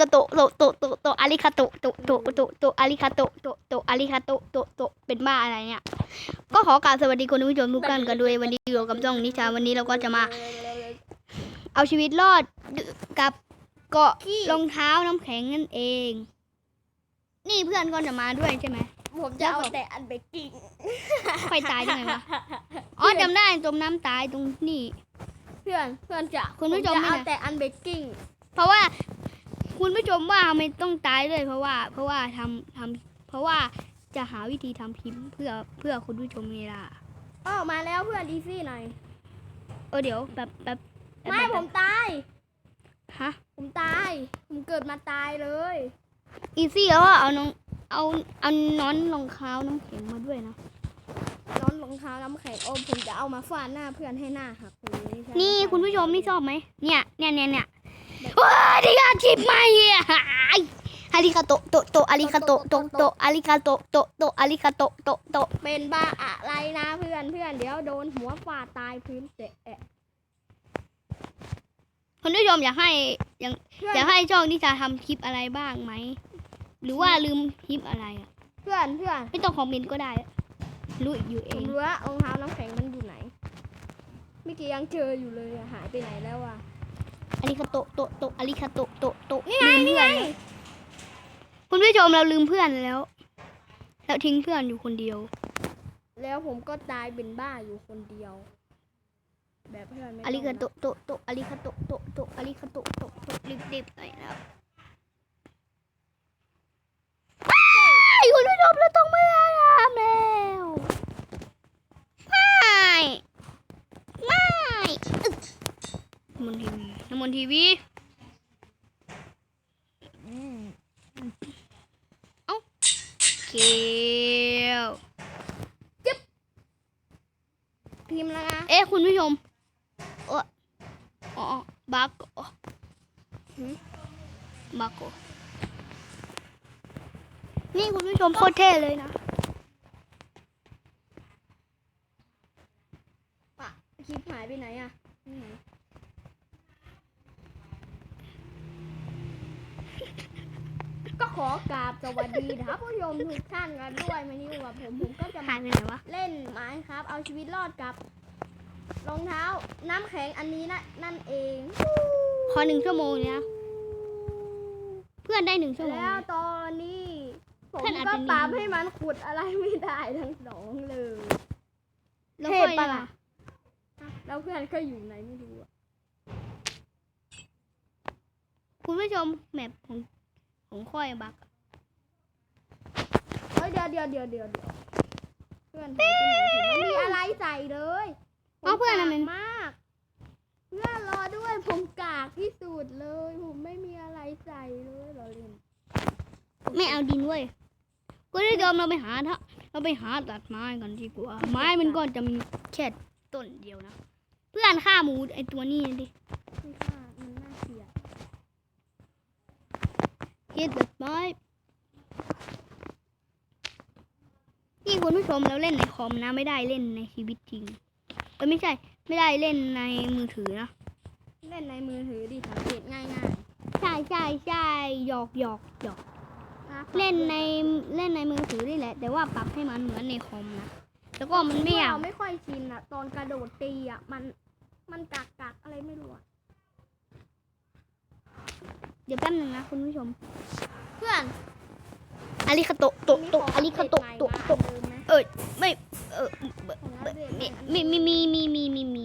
คาโตะโตะโตะโตะโตะอาริคาโตะโตะโตะโตะโตะอาริคาโตะโตะโตะอาริคาโตะโตะโตะเป็นบ้าอะไรเนี่ย ก็ขอกราบสวัสดีคุณผู้ชมทุกท่านกันด้วยวันนี้อยู่กับจ้องนิชาวันนี้เราก็จะมา เอาชีวิตรอดกับเกาะรองเท้าน้ำแข็งนั่นเอง นี่เพื่อนก็จะมาด้วยใช่ไหมผมจะเอาแต่อันเบกกิ้งใครตายได้ไงวะอ๋อจำได้จมน้ำตายตรงนี่ เพื่อนเพื่อนจะคุณผู้ชมผจะเอาไม่นะแต่อันเบกกิ้งเพราะว่า คุณผู้ชมว่าทำไมต้องตายด้วยเพราะว่า เพราะว่าทำทำเพราะว่าจะหาวิธีทำพิมพ์เพื่อเพื่อคุณผู้ชมเวลาอ้อมาแล้วเพื่อนดีซี่หน่อยเออเดี๋ยวแบบแบบแบบไม่แบบผมตายฮะผมตาย ผมเกิดมาตายเลย อีซี่แล้วอะเอาน้องเอาเอาน้อนรองเท้าน้ำแข็งมาด้วยนะน้องรองเท้าน้ำแข็งโอมผมจะเอามาฟาดหน้าเพื่อนให้หน้าหักเลยใช่นี่คุณผู้ชมนี่ชอบไหมเนี่ยเนี่ยเนี่ยเนี่ย ว้าดิกาชิบไม่เฮียอาริคาโตะโตะโตะอาริคาโตะโตะโตะอาริคาโตะโตะโตะอาริคาโตะโตะโตะเป็นบ้าอะไรนะเพื่อนเพื่อนเดี๋ยวโดนหัวฟาดตายพื้นเตะแอะคุณผู้ชมอยากให้อยากเพื่อนอยากให้ช่องนิชาทำคลิปอะไรบ้างไหม หรือว่าลืมคลิปอะไรอะเพื่อนเพื่อนไม่ต้องคอมเมนต์ก็ได้รู้อยู่เอผมงรู้ว่ารองเท้าน้ำแข็งมันอยู่ไหนเมื่อกี้ยังเจออยู่เลยอะหายไปไหนแล้วอะ อาริคาโตะโตะโตะอาริคาโตะโตะโตะนี่ไงลืมนี่เพื่ไงอนแล้วคุณผู้ชมเราลืมเพื่อนแล้วแล้วทิ้งเพื่อนอยู่คนเดียว แล้วผมก็ตายเป็นบ้าอยู่คนเดียว แบบเพื่อนไม่อาริคาต้โตะองโตะโตะอาริคาโตะโตะโตะอาริคาโตะโตะโตะรีบๆหน่อยนะครับว้ายคุณผู้ชมเราต้องไม่ได้ทำแล้วไม่ไม่อึ๊กน้ำ มนทีวีน้ำมันทีวีเอ้าเคียวพิมพ์แล้วนะเอ๊ะคุณผู้ชมเอออ๋อบักโอบักโอนี่คุณผู้ชมโคตรเท่เลยนะปะคลิปหายไปไหนอะนี่ไง ก็ขอกราบสวัสดีนะครับผู้ชมทุกท่านกันด้วยวันนี้อยู่กับผมผมก็จะหามายไปไหนวะเล่นไม้ครับ เอาชีวิตรอดกับรองเท้าน้ำแข็งอันนี้นะนั่นเองขอหนึ่งชั่วโมงเนี่ยนะเพื่อนได้หนึ่งชั่วโมง แล้วตอนนี้ผมท่านอาจก็จะมีปรับให้มันขุดอะไรไม่ได้ทั้งสองเลยแล้วเทค่พอยปะนะล่ะแล้วเพื่อนก็อยู่ไหนไม่รู้อะคุณผู้ชมแมปของ ของค่อยบักเฮ้ยเดี๋ยวเดี๋ยวเดี๋ยวเดี๋ยวเดี๋ยวเพื่อนหายไปไหนผมไม่มีอะไรใส่เลยผมเอาเพื่อนกาทำไมกมาก เพื่อนรอด้วยผมกากที่สุดเลย ผมไม่มีอะไรใส่เลยเราเล่นไม่เอาดินเว้ยคุณผู้ชมเราไปหาเถอะเราไปหาตัดไม้กันดีกว่า ไม้มันก็จะมีแค่ต้นเดียวนะ เพื่อนฆ่าหมูไอตัวนี้ดิไม่ค่ามันน่าเกลียด เฮ็ดแบบไม้นี่คุณผู้ชมเราเล่นในคอมนะ ไม่ได้เล่นในชีวิตจริง เออไม่ใช่ ไม่ได้เล่นในมือถือนะเล่นในมือถือดิสังเกตง่ายง่ายใช่ใช่ใช่หยอกหยอกหยอกๆะเล่นในเล่นในมือถือนี่แหละ แต่ว่าปรับให้มันเหมือนในคอมนะแล้วก็มันไม่อยากเราไม่ค่อยชินอะตอนกระโดดตีอะมันมันกักกักอะไรไม่รู้อะ เดี๋ยวแป๊บนึงนะคุณผู้ชม เพื่อนอาริคาโตะโตะโตะอาริคาโตะโตะโตะเดิมไหมไม่เออของอัปเดตมีอันมีมีมีมีมีมีมี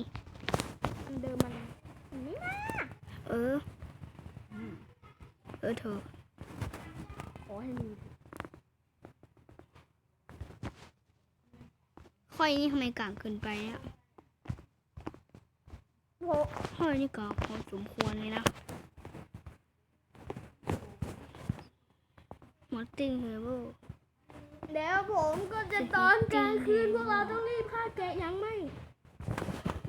อันเดิมมันมันไม่น่าเออ เออเธอขอให้มีค่อยนี่ทำไมกลางเกินไปเนี่ยโหค่อยนี่กลางพอสมควรเลยนะ อตติ้งเฮเบิลเดี๋ยวผมก็จะตอนกลางคืนพวกเราต้องรีบฆ่าแกะยังไม่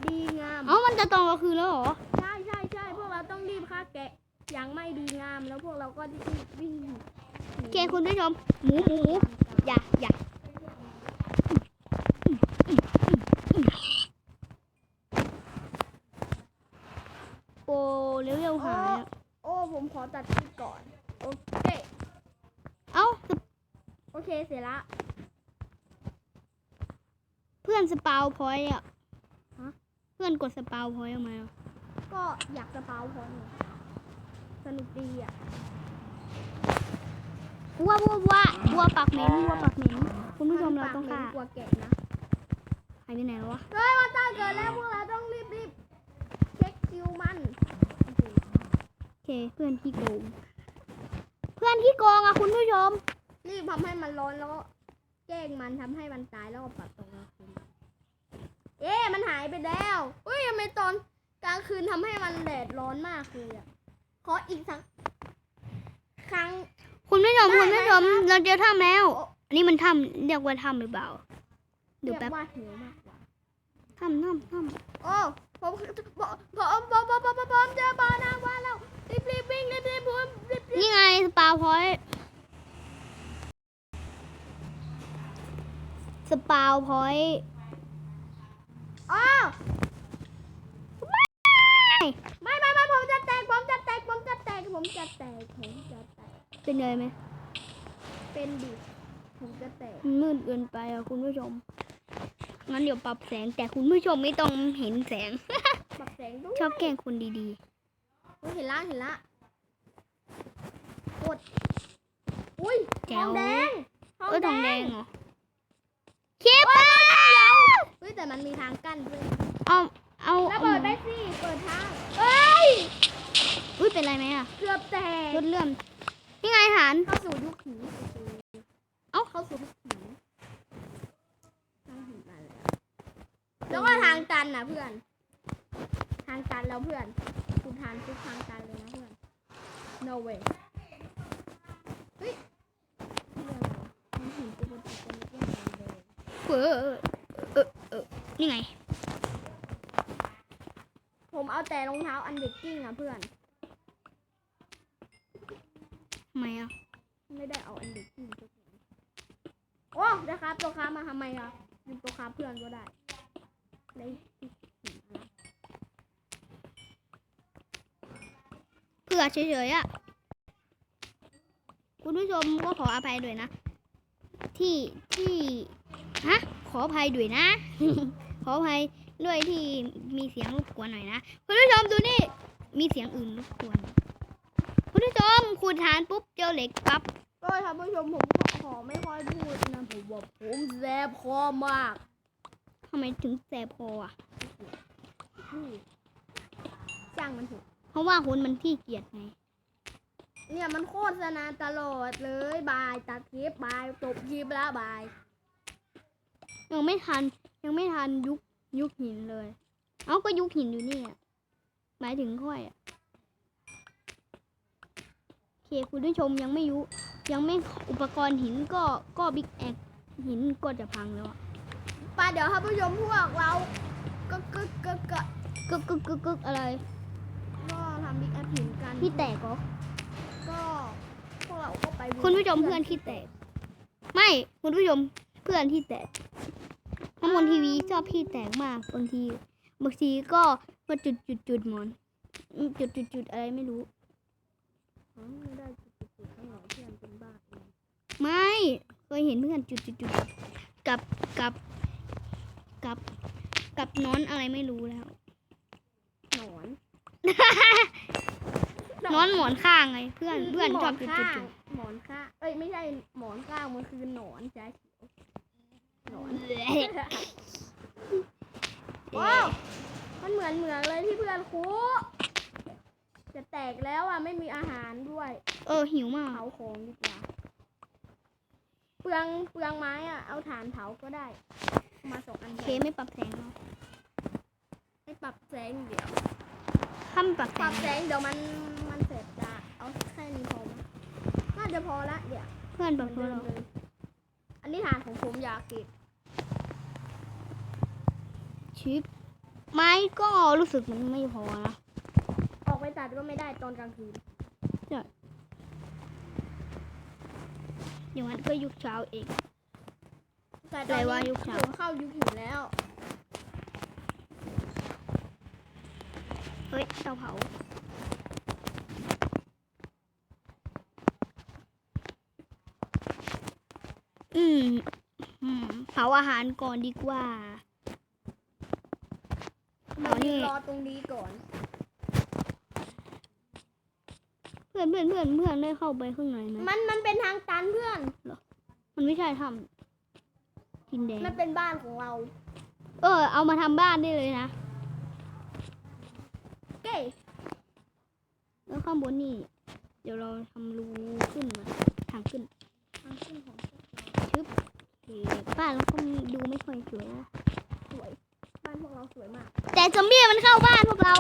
ดีงาม เอ้ามันจะตอนกลางคืนแล้วเหรอ ใช่ใช่ใช่พวกเราต้องรีบฆ่าแกะยังไม่ดีงามแล้วพวกเราก็รีบวิ่งหนีโอเคคุณผู้ชมหมูหมูหมูอย่าอย่าโอ้เร็วๆหายอะโอ้ผมขอตัดคลิปก่อน โอเคเอ้าโอ เคเสร็จละ เพื่อนสปาวพอยต์อะฮะเพื่อนกดสปาวพอยต์ออกมา ก็อยากจะเปาพอหนูสนุกดีอะวัววัววัววัวปากเหม็นวัวปากเหม็นคุณผู้ชมเราต้องปฆ่ากเหม็นกว่าแกะนะหายไปไหนแล้ววะเฮ้ยวันตายเกิดแล้วพวกเราต้องรีบรีบเช็คคิวมันโอเคโอเคเพื่อนที่โกง เพื่อนที่โกงอะคุณผู้ชมรีบ ทำให้มันร้อนแล้วก็แกล้งมันทำให้มันตายแล้วก็ปัดตรงกลางคืนเอ๊ะมันหายไปแล้วเฮ้ยทำไมตอนกลางคืนทำให้มันแดดร้อนมากเลยอะขออีกสักครั้ง คุณผู้ชมได้คุณผู้ชมได้ครับ เราเจอถ้ำแล้วโอ้อันนี้มันถ้ำเรียกว่าถ้ำหรือเปล่าเดี๋ยวเรีแป๊ยบกว่าหิวมากกว่า ถ้ำถ้ำถ้โอ้ผมผมผมผมผมผมผมเจอบานาว่าแล้วรีบรีบวิ่งรีบรีบผมรีบำนี่ไงสปาวพอยต์ สปาวพอยต์อ๋อไม่ไม่ไม่ผมจะแตกผมจะแตกผมจะแตกผมจะแตกผมจะแตกเป็นเลยไหมเป็นดิผมจะแตกมันมืดเกินไปอะคุณผู้ชมงั้นเดี๋ยวปรับแสงแต่คุณผู้ชมไม่ต้องเห็นแสง ปรับแสงด้วยชอบแกล้งคนดีอุ๊ยเห็นละเห็นละกดอุ้ยแจ๋ทวองแดงๆเออทองแดงเหรอ คลิปอะเฮ้ยแต่มันมีทางกั้นด้วยเอาเอาระเบิดไปสิ เปิดทางเอ้ยอุ้ยเป็นไรไหมอะเกือบแตกรถเลื่อนนี่ไงฐานเข้าสู่ยุคหินโอเคเอ้าเข้าสู่ยุคหินทางหินมาแล้วแล้วก็ทางตันนะเพื่อน ทางตันแล้วเพื่อน คุณทานทุกทางตันเลยนะเพื่อน no way เฮ้ยเรื่องอะไรวะทางหินจะเป็นเป็นเรื่องอะไรเลย เออเออเออเออนี่ไง ผมเอาแต่รองเท้าอันเด็กกิ้งอะเพื่อน ทำไมอะ ไม่ได้เอาอันเด็กกิ้งทุกอย่างโอ้ได้ครับตัวค้ามาทำไมอะเป็นตัวค้าเพื่อนก็ได้ได้ที่หินนะเผื่อเฉยๆอะ คุณผู้ชมก็ขออภัยด้วยนะ ที่ที่ ฮะ ขออภัยด้วยนะ ขออภัยด้วยที่มีเสียงรบกวนหน่อยนะ คุณผู้ชมดูนี่ มีเสียงอื่นรบกวน คุณผู้ชมขูดฐานปุ๊บเจอเหล็กปั๊บก็ท่านผู้ชมผมขอไม่ค่อยพูดนะผมบอกผมแสบคอมากทำไมถึงแสบคออะนี่จ้างมันเถอะเพราะว่าคนมันขี้เกียจไง เนี่ยมันโฆษณาตลอดเลย บายตัดคลิปบายจบคลิปแล้วบาย ยังไม่ทัน ยังไม่ทันยุคยุคหินเลย เอาก็ยุคหินอยู่นี่อะหมายถึงค่อยอะโอเคคุณผู้ชมยังไม่ยุ ยังไม่อุปกรณ์หินก็ก็บิ๊กแอคหินก็จะพังแล้วอะป้าเดี๋ยวท่านผู้ชมพวกเราก็ก็ก็ก็กึกกึกกึกกึกอะไร ก็ทำบิ๊กแอปหินกันพี่แตกเหรอ ก็พวกเราก็ไปคุณผู้ชมเพื่อนที่แตก ไม่ คุณผู้ชมเพื่อนที่แตก น้ำมนต์ทีวีชอบพี่แตกมากบางทีบางทีก็ก็จุดจุดจุดหมอนอืมจุดจุดจุดอะไรไม่รู้อ๋อไม่ได้จุดๆๆข้างหลังเพื่อนเป็นบ้าเองไม่เคยเห็นเพื่อนจุดจุดจุดกับกับกับกับนอนอะไรไม่รู้แล้วหนอนนอนหมอนข้างไงเพื่อนเพื่อนชอบจุดจุดจุดหมอนข้างเอ้ยไม่ใช่หมอนข้างมันคือหนอนจ้า เขียวหนอนโอ้มันเหมือนเหมืองเลยที่เพื่อนครูจะแตกแล้วอะไม่มีอาหารด้วย เออหิวมากเผาของดีกว่าเปลืองเปลืองไม้อะเอาถ่านเผาก็ได้เอามาสองอันเคแทนไม่ปรับแสงหรอให้ปรับแสงเดี๋ยวถ้าไม่ปรับแสปรังบแสงเดี๋ยวมันมันเสร็จจะเอาแค่นี้พอไหมน่าจะพอละเดี๋ยวเพื่อนเหปมืรัอบนเพราะเดิเรามเลยอันนี้ฐานของผมอยากเก็บ ชิปไม้ก็รู้สึกมันไม่พอนะออกไปตัดก็ไม่ได้ตอนกลางคืนเดี๋ยวมันก็ยุคเช้าเองแต่ตอว่ายุคเช้าเข้ายุคหินแล้วเฮ้ยเตาเผาอืมเผาอาหารก่อนดีกว่า มาอ๋อนี่ยืนรอตรงนี้ก่อน เพื่อนเพื่อนเพื่อนเพื่อนได้เข้าไปข้างในไหมมันมันเป็นทางตันเพื่อนมันไม่ใช่ทำกินแดง มันเป็นบ้านของเรา เออ เอามาทำบ้านได้เลยนะเก้แล้วข้างบนนี่ เดี๋ยวเราทำรูขึ้นมาทางขึ้น ทางขึ้นของชึบโอเคบ้านเราก็ดูไม่ค่อยสวยนะสวยบ้าน พวกเราสวยมาก แต่ซอมบี้มันเข้าบ้านพวกเรา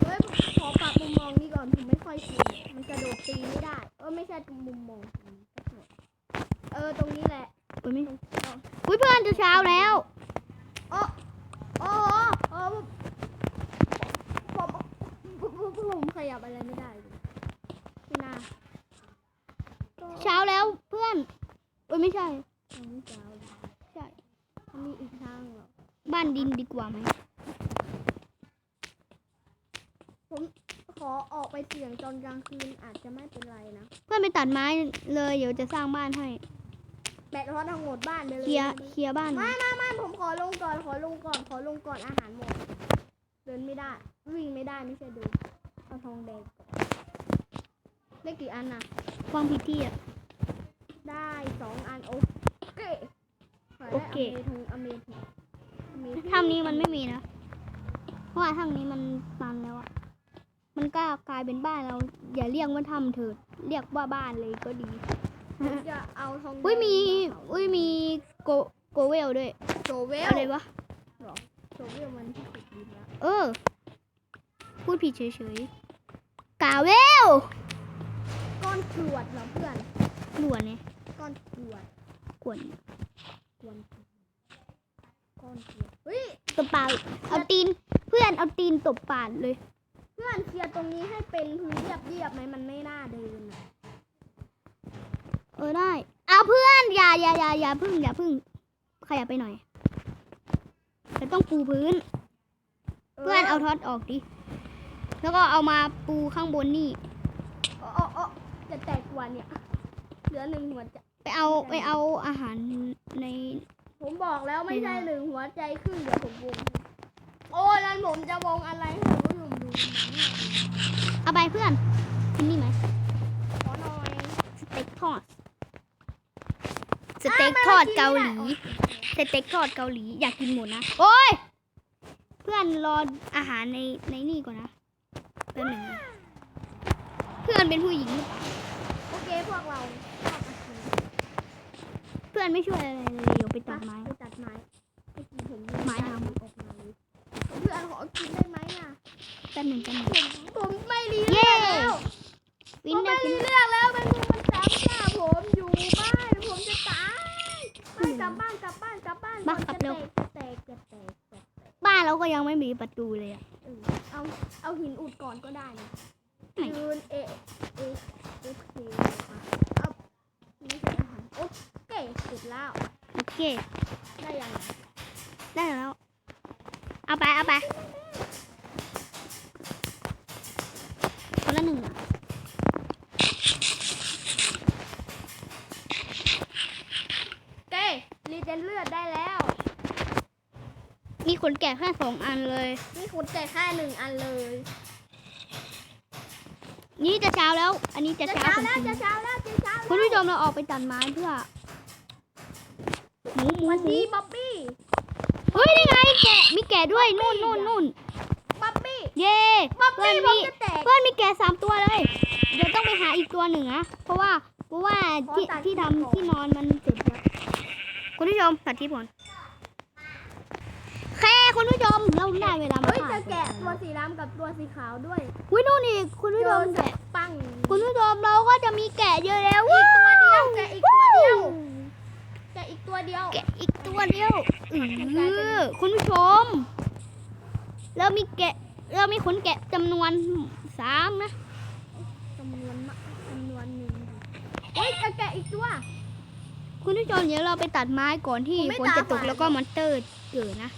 เฮ้ยผมขอปรับมุมมองนี่ก่อนผมไม่ค่อยชินมันกระโดดตีไม่ได้ เออไม่ใช่ตรงมุมมอง เออตรงนี้แหละโอ้ยไม่ตรงเอาอุ้ยเพื่อนจะเช้าแล้ว โอ้โอ้โหโอ้ผมผมผมผมขยับอะไรไม่ได้เลยพี่นาก็ เช้าแล้วเพื่อนโอ้ยไม่ใช่ ทางนี้เจ้า ใช่ มันมีอีกทางเหรอ บ้านดินดีกว่าไหม ขอออกไปเสี่ยงตอนกลางคืนอาจจะไม่เป็นไรนะ เพื่อน ไปตัดไม้เลยเดี๋ยวจะสร้างบ้านให้แบตฮอตทั้งหมดบ้านไปเลยเคลียร์เคลียร์บ้านหน่ไม่อยไม่ไม่ผมขอลงก่อนขอลงก่อนขอลงก่อนอาหารหมด เดินไม่ได้ วิ่งไม่ได้ไม่ใช่ดูเอาทองแดงก่อนได้กี่อันนะฟังพิธีอะได้สองอันโอเคขโอเคได้อเมทงอเมทงอเมทงถ้ำนี้มันไม่มีนะเพราะว่าถ้ำนี้มันตันแล้วอะมันก็กลายเป็นบ้านเราอย่าเรียกว่าถ้ำเถิด เรียกว่าบ้านเลยก็ดีผมจะเอาทองแดงอุ้ยมีาเผาอุ้ยมีโกโกเวลด้วยโจเวลอะไรวะโจเวลมันที่ติดดินแล้วเออ พูดผิดเฉยๆกาเวลก้อนกรวดเหรอเพื่อนหลวนเนี่ยก้อนกรวดกวนกวนก้อนกรวดเฮ้ยตบปากเอาตีนเพื่อนเอาตีนตบปากเลยเพื่อนเคลียร์ตรงนี้ให้เป็นพื้นเรียบเรียบๆไหมมันไม่น่าเดินอะเออได้เอาเพื่อนอย่าอย่าอย่าอย่าพึ่งอย่าพึ่งขยับไปหน่อยเราต้องปูพื้น เพื่อนเอาท็อตออกดิแล้วก็เอามาปูข้างบนนี่เออเออเออจะแตกกว่าเนี่ยเหลือหนึ่งหัวใจไปเอาไปเอาอาหารใน ผมบอกแล้วไม่ใช่ไม่ได้หนึ่งหัวใจครึ่งเดี๋ยวผมวงโอ้ยแล้วผมจะวงอะไรให้คุณผู้ชมดูนะ เนี่ยเอาไปเพื่อนกินนี่ไหมขอหน่อยสเต็กทอดสเต็กทอดเกาหลีสเต็กทอดเกาหลีอยากกินหมดนะโอ้ยเพื่อนรออาหารในในนี่ก่อนนะแป๊บหนึ่งนะเพื่อนเป็นผู้หญิงหรือเปล่าโอเคพวกเราชอบอาหารเพื่อนไม่ช่วยอะไรเลยเดี๋ยวไปตัดไม้ไปตัดไม้เมื่อกี้ผมไม้ทำออกมาเลย เพื่อนขอกินได้ไหมอะแป๊บหนึ่งแป๊บหนึ่งผมผมไม่รีเย้เลือกแล้ววิผนมได้ไม่กินรีเลือกแล้วมันมันซ้ำหน้าผมอยู่บ้านผมจะตายไปกลับบ้านกลับบ้านกลับบ้านบ้านก่อนกลับจะเร็วแตกจะแตกจะแตกจะแตกบ้านเราก็ยังไม่มีประตูเลยอะเออเอาเอาหินอุดก่อนก็ได้นะไม่ยืนเอเอโอเคมาเอานี่คืออาหารโอเคเสร็จแล้วโอเคได้ยังไงได้แล้ว เอาไป เอาไปคนละหนึ่งอะโอเครีเจนเลือดได้แล้ว มีขนแกะแค่สองอันเลย นี่คุณแต่แค่หนึ่งอันเลยนี่จะเช้าแล้ว อันนี้จะจะเช้าเช้าจแล้วริจะงเช้าแล้วจะเช้าๆแล้วคุณผู้ชมเราออกไปตัดไม้เพื่อหมูหมูวันหมูดีบ๊อบบี้เฮ้ยนี่ไง แกะมีแกะด้วยนู่นนู่นนู่นบ๊อบบี้เย้บ๊อบเพื่อนบี้ผมมีจะแตก เพื่อนมีแกะสามตัวเลย เดี๋ยวต้องไปหาอีกตัวหนึ่งนะเพราะว่าเพราะว่าที่ขอตัดที่ก่อนทำที่นอนมันเสร็จแล้วคุณผู้ชมตัดที่ผลแค่คุณผู้ชมเราได้เวลามาเฮ้ยฆ่าจะแกะตัวสีดำกับตัวสีขาวด้วยอุ้ยนู่นอีกคุณผู้เจชอมสัแกะกปังคุณผู้ชมเราก็จะมีแกะเยอะแล้วอีกตัวเดียวแกะอีกตัวเดียว แกะอีกตัวเดียว แกะอีกตัวเดียวอือคุณผู้ชม เรามีแกะ เรามีขนแกะจำนวนสามนะจำนวนมากจำนวนหนึ่งเฮ้ยจะแกะอีกตัว คุณผู้ชมเดี๋ยวเราไปตัดไม้ก่อนที่ผมไม่ฝนจะตตากฝาดแล้วก็มอนเตอร์เกิดนะ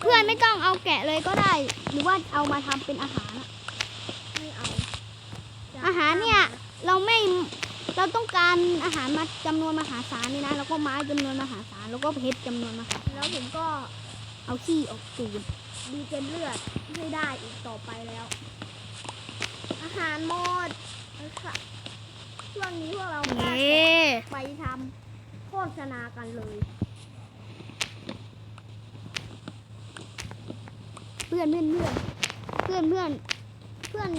เพื่อนไม่ต้องเอาแกะเลยก็ได้ หรือว่าเอามาทำเป็นอาหารอะไม่เอาอาหารเนี่ย เราไม่เราต้องการอาหารมาจำนวนมหาศาลนี่นะ แล้วก็ไม้จำนวนมหาศาล แล้วก็เพชรจำนวนมหาศาล แล้วผมก็เอาขี้ออกตูดดีเจนเลือดไม่ได้อีกต่อไปแล้ว อาหารหมดนะคะช่วงนี้พวกเราเย้ไปทำโฆษณากันเลย เพื่อนเพื่อนเพื่อนเพื่อนเพื่อนเพื่อน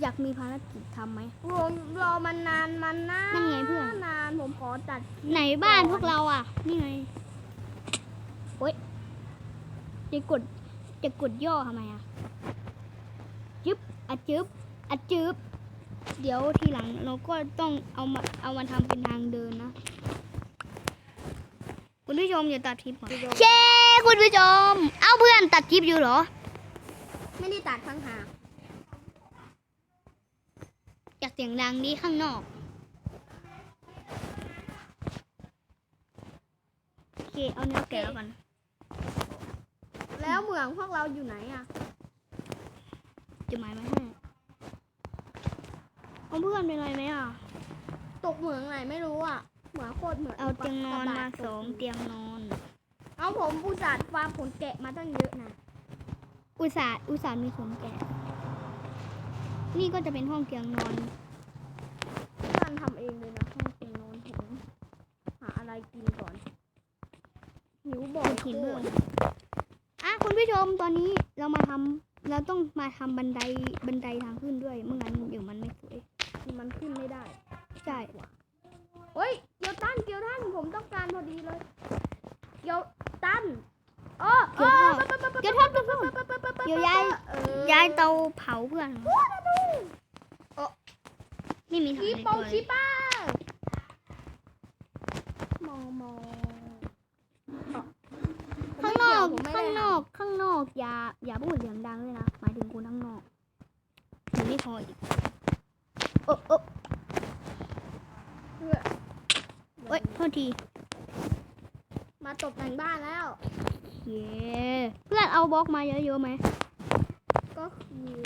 อยากมีภารกิจทำไหมผมรอมันนานมันนานนั่นไงเพื่อน นานผมขอตัดไหนบ้านพวกเราอะ นี่ไงโอ๊ยจะกดจะกดย่อทำไมอะจึ๊บอะจึ๊บอะจึ๊บเดี๋ยวทีหลังเราก็ต้องเอามาเอามาทำเป็นทางเดินนะ คุณผู้ชมอย่าตัดคลิปก่อนเช่คุณผู้ชม เอาเพื่อนตัดคลิปอยู่เหรอ ไม่ได้ตัดข้างหาง อยากเสียงดังนี้ข้างนอก โอเค เอาเนื้อแกะแล้วกัน แล้วเหมืองพวกเราอยู่ไหนอะจะหมายมาให้เอาเพื่อนเป็นไรไหมอะ ตกเหมืองไหนไม่รู้อะ เหมืองโคตรเหมืองเอาเตียงนอนมาตกสองเตียงนอน เอาผมอุตส่าห์ฟาร์มผลแกะมาตั้งเยอะนะ อุตส่าห์อุตส่าห์มีขนแกะ นี่ก็จะเป็นห้องเตียงนอน ท่านทำเองเลยนะห้องเตียงนอนผมหาอะไรกินก่อนหิวบ่อยหินโคเพื่อตนรอะคุณผู้ชมตอนนี้เรามาทำเราต้องมาทำบันไดบันไดทางขึ้นด้วยเมื่องั้นเดี๋ยวมันไม่สวยมันขึ้นไม่ได้ใช่เฮ้ยเกียวตันเกียวตันผมต้องการพอดีเลยเกียวตันโอ้โอ้เดี๋ยวทอดเดี๋ยวทอดเดี๋ยวย้ายเออย้ายเตาเผาเพื่อน ไม่มีทางชีในโปตัวเลชียป้ามองมอง ข้างนอกผมไม่ข้างเกี่ยวผมไม่ได้นอกข้างนอกอย่าอย่าพูดเสียงดังเลยนะหมายถึงคนข้างนอกมันไม่พออีกโอ้โอ้เพื่อเอ้ยโทษที มาตกแต่งบ้านแล้ว เย้เพื่อนเอาบล็อกมาเยอะๆไหมก็คือ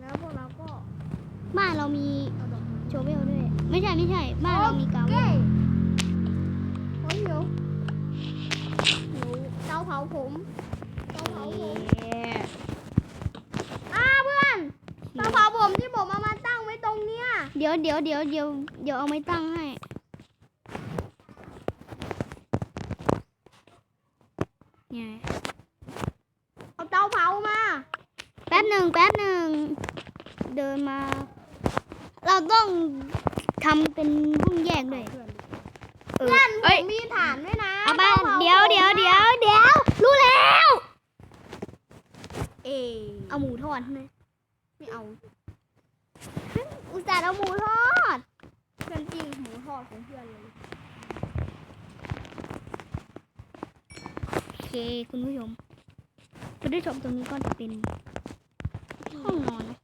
แล้วพวกเราก็ บ้านเรามีเอาดอกไม้โชเวลด้วย ไม่ใช่ไม่ใช่ บ้านเรามีกาวเก้โอ้ยหิวหิวเตาเผาผมเตาเผาผมเย้อ่าเพื่อนเตาเผาผมที่ผมเอามาตั้งไว้ตรงเนี้ย เดี๋ยวเดี๋ยวเดี๋ยวเดี๋ยวเดี๋ยวเอาไม้ตั้งให้ เนี่ย เอาเตาเผามา แป๊บหนึ่งแป๊บหนึ่ง เดินมา เรา ต้องทำเป็นห้องแยกด้วยเพื่อนเออเพื่อนผเอ้ย มมีฐานด้วยนะเอาบ้านตผเดี๋ยวผมเดี๋ยวอะเดี๋ยวเดี๋ยวรู้แล้ว เอเอาหมูทอดใช่ไหมไม่เอาอุตส่าห์เอาหมูทอด เพื่อนจริงหมูทอดของเพื่อนเลยโอเค คุณผู้ชมคุณผู้ชมตรงนี้ก็จะเป็นห้องนอนนะ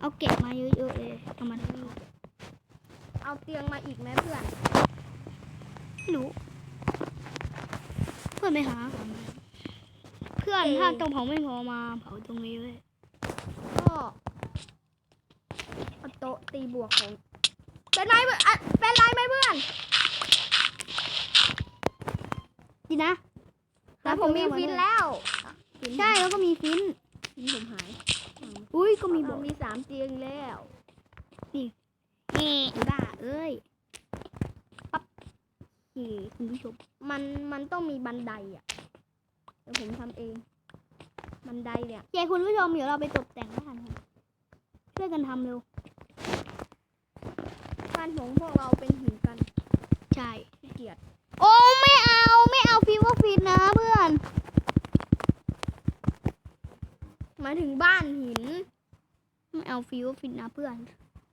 โอเค เอาเก็บมาเยอะๆเลยเอามาทำไมเอาเตียงมาอีกไหมเพื่อนไม่รู้ เพื่อนไปหาก่อนเพื่อนเอ๊ะถ้าตรงเผาไม่พอมาเผาตรงนี้เลยก็เอาโต๊ะตีบวกของเป็นไรเพื่อนอะเป็นไรไหมเพื่อนดีนะแต่ผมมีฟินแล้วฟินใช่แล้วก็มีฟินฟินผมหาย อุ้ยก็มีมีบบออกกมีสามเตียงแล้ว นี่บ้าเอ้ยปั๊บโอเคคุณผู้ชมมันมันต้องมีบันไดอะเดี๋ยวผมทำเอง บันไดเนี่ยโอเคคุณผู้ชมเดี๋ยวเราไปตกแต่งบ้านกันช่วยกันทำเร็วบ้านของพวกเราเป็นหินกัน ใช่ขี้เกียจโอ้ไม่เอาไม่เอาฟิวว่าฟินนะเพื่อน หมายถึงบ้านหิน ไม่เอาฟิวว่าฟินนะเพื่อน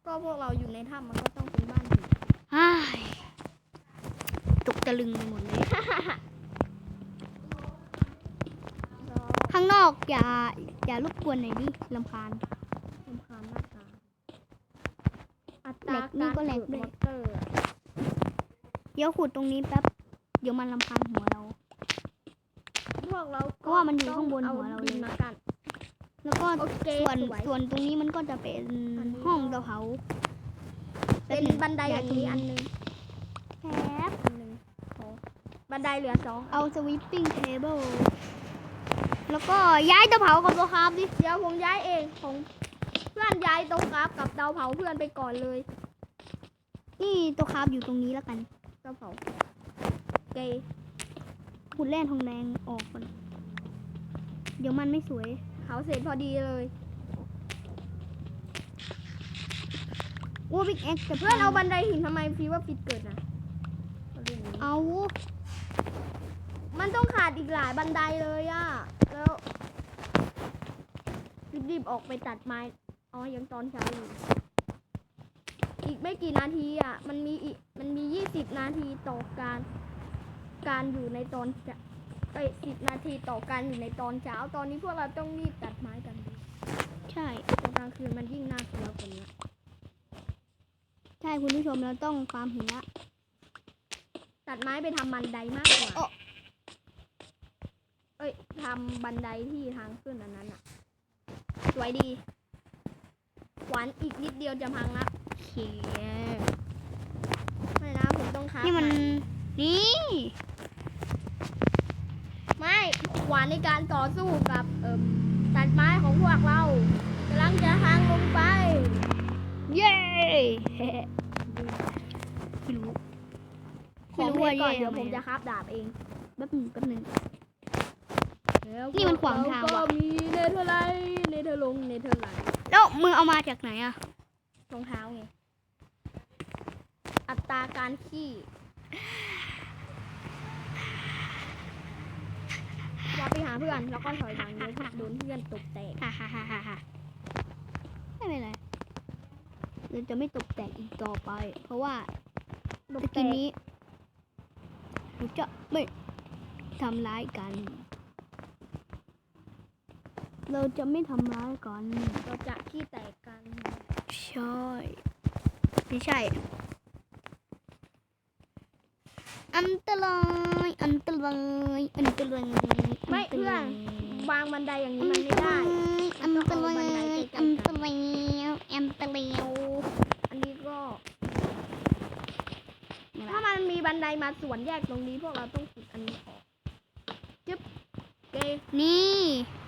ก็พวกเราอยู่ในถ้ำมันก็ต้องเป็นบ้านหินอ้ายตกตะลึงไปหมดเลยแล้วข้างนอกอย่าอย่ารบกวนหน่อยดิลำคาญลำคาญมากค่ะอัตราแหลกนี่การก็แหลกเกิดด้วยมอเตอร์อะเดี๋ยวขุดตรงนี้แป๊บ เดี๋ยวมันลำพังหัวเรา พวกเราเพราะว่ามันอยู่ข้างบนหัวเราเลยดินมากัน แล้วก็โอเคส่วนสวยส่วนตรงนี้มันก็จะเป็นอันนี้ห้องเตาเผาเป็นบันไดอย่างนี้อันหนึงแคบอันหนึงโอ้บันไดเหลือสองเอาสวิปปิ้งเทเบิลแล้วก็ย้ายเตาเผากับตัวคาร์บดิเดี๋ยวผมย้ายเองผมเพื่อนย้ายโต๊ะกราฟกับเตาเผาเพื่อนไปก่อนเลย นี่ตัวคาร์บอยู่ตรงนี้แล้วกันเตาเผาเกย์ขุดแร่ทองแดงออกก่อนเดี๋ยวมันไม่สวย เผาเสร็จพอดีเลยโอ้บิ๊กเอ็กซ์เพื่อนเอาบันไดหินทำไมฟีว่าฟิตเกิดนะเอามันต้องขาดอีกหลายบันไดเลยอะแล้วรีบๆออกไปตัดไม้อ๋อยังตอนเช้าอยู่อีกไม่กี่นาทีอะ มันมีอีมันมียี่สิบนาทีต่อการ การอยู่ในตอนจะ ไปสิบนาทีต่อการอยู่ในตอนเช้า ตอนนี้พวกเราต้องรีบตัดไม้กันใช่ตอนกลางคืนมันยิ่งน่ากลัวกว่านี้ใช่คุณผู้ชมเราต้องฟาร์มหินละตัดไม้ไปทำบันไดมากกว่าโอ้ เอ้ยทำบันไดที่ทางขึ้นอันนั้นอะสวยดีหวานอีกนิดเดียวจะพังละโอเคไม่นะผมต้องค้านี่มันใหนี่ ไม่หวานในการต่อสู้กับเอ่มตัดไม้ของพวกเรากำลังจะทางลงไป เย้ไม่รู้ขไม่อรู้เพว่าชรก่อนเย่เดี๋ยวทำไมผมจะคราบดาบเองแป๊บหนึงแป๊บหนึงแล้วนี่มันขวางทางเรว่ะก็มีเนเธอร์ไลท์เนเธอร์ลงเนเธอร์ไลท์แล้วมือเอามาจากไหนอะรองเท้าไงอัตราการขี้ ว่าไปหาเพื่อนแล้วก็ถอยหลังเดี๋ยวโดนเพื่อนตบแตกฮ่าฮ่าฮ่าฮ่าฮ่าไม่เป็นไรเราจะไม่ตกแต่งอีกต่อไป เพราะว่าตบตะแตกี้กนี้เราจะไม่ทำร้ายกัน เราจะไม่ทำร้ายกัน เราจะขี้แตกกัน ใช่ไม่ใช่ อันตรายอัน ตรายอันตรายไม่เพื่อนวางบันไดอย่างนี้มันไม่ได้อันตรายอันตรายอันตรายอันนี้ก็ถ้ามันมีบันไดมาสวนแยกตรงนี้พวกเราต้องขุดอันนี้ออกจึ๊บโอเคนี่เ